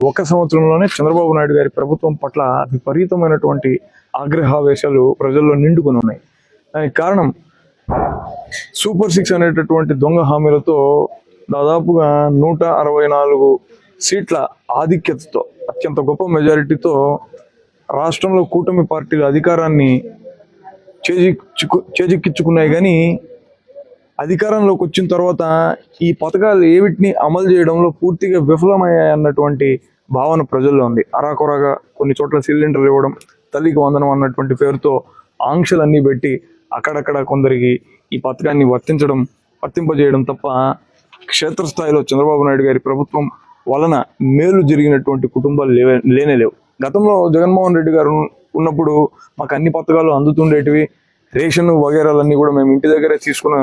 ఒక సంవత్సరంలోనే చంద్రబాబు నాయుడు గారి ప్రభుత్వం పట్ల విపరీతమైనటువంటి ఆగ్రహావేశాలు ప్రజల్లో నిండుకుని ఉన్నాయి. దానికి కారణం సూపర్ సిక్స్ అనేటటువంటి దొంగ హామీలతో దాదాపుగా నూట అరవై నాలుగు సీట్ల ఆధిక్యతతో అత్యంత గొప్ప మెజారిటీతో రాష్ట్రంలో కూటమి పార్టీల అధికారాన్ని చేజి చేజిక్కించుకున్నాయి. కానీ అధికారంలోకి వచ్చిన తర్వాత ఈ పథకాలు ఏవిటిని అమలు చేయడంలో పూర్తిగా విఫలమయ్యాయి అన్నటువంటి భావన ప్రజల్లో ఉంది. అరాకొరగా కొన్ని చోట్ల సిలిండర్లు ఇవ్వడం తల్లికి వందనం అన్నటువంటి పేరుతో ఆంక్షలన్నీ పెట్టి అక్కడక్కడ కొందరికి ఈ పథకాన్ని వర్తించడం వర్తింపజేయడం తప్ప క్షేత్రస్థాయిలో చంద్రబాబు నాయుడు గారి ప్రభుత్వం వలన మేలు జరిగినటువంటి కుటుంబాలు లేవే లేనే లేవు. గతంలో జగన్మోహన్ రెడ్డి గారు ఉన్నప్పుడు మాకు అన్ని పథకాలు అందుతుండేటివి. రేషన్ వగేరాలన్నీ కూడా మేము ఇంటి దగ్గరే తీసుకున్న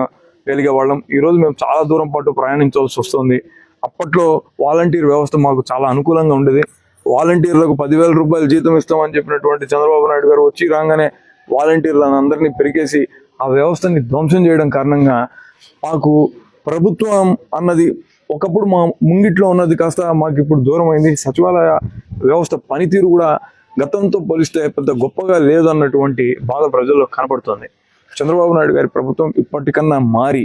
వాళ్ళం. ఈరోజు మేము చాలా దూరం పాటు ప్రయాణించవలసి వస్తుంది. అప్పట్లో వాలంటీర్ వ్యవస్థ మాకు చాలా అనుకూలంగా ఉండేది. వాలంటీర్లకు పదివేల రూపాయలు జీతం ఇస్తామని చెప్పినటువంటి చంద్రబాబు నాయుడు గారు వచ్చి రాగానే వాలంటీర్లను అందరినీ పెరికేసి ఆ వ్యవస్థని ధ్వంసం చేయడం కారణంగా మాకు ప్రభుత్వం అన్నది ఒకప్పుడు మా ముంగిట్లో ఉన్నది కాస్త మాకు ఇప్పుడు దూరం అయింది సచివాలయ వ్యవస్థ పనితీరు కూడా గతంతో పోలిస్తే పెద్ద గొప్పగా లేదన్నటువంటి బాధ ప్రజల్లో కనపడుతుంది. చంద్రబాబు నాయుడు గారి ప్రభుత్వం ఇప్పటికన్నా మారి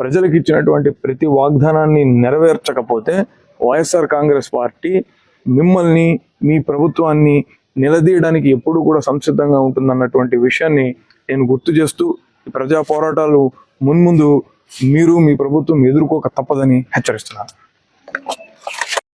ప్రజలకు ఇచ్చినటువంటి ప్రతి వాగ్దానాన్ని నెరవేర్చకపోతే వైఎస్ఆర్ కాంగ్రెస్ పార్టీ మిమ్మల్ని మీ ప్రభుత్వాన్ని నిలదీయడానికి ఎప్పుడు కూడా సంసిద్ధంగా ఉంటుందన్నటువంటి విషయాన్ని నేను గుర్తు చేస్తూ ప్రజా పోరాటాలు మున్ముందు మీరు మీ ప్రభుత్వం ఎదుర్కోక తప్పదని హెచ్చరిస్తున్నాను.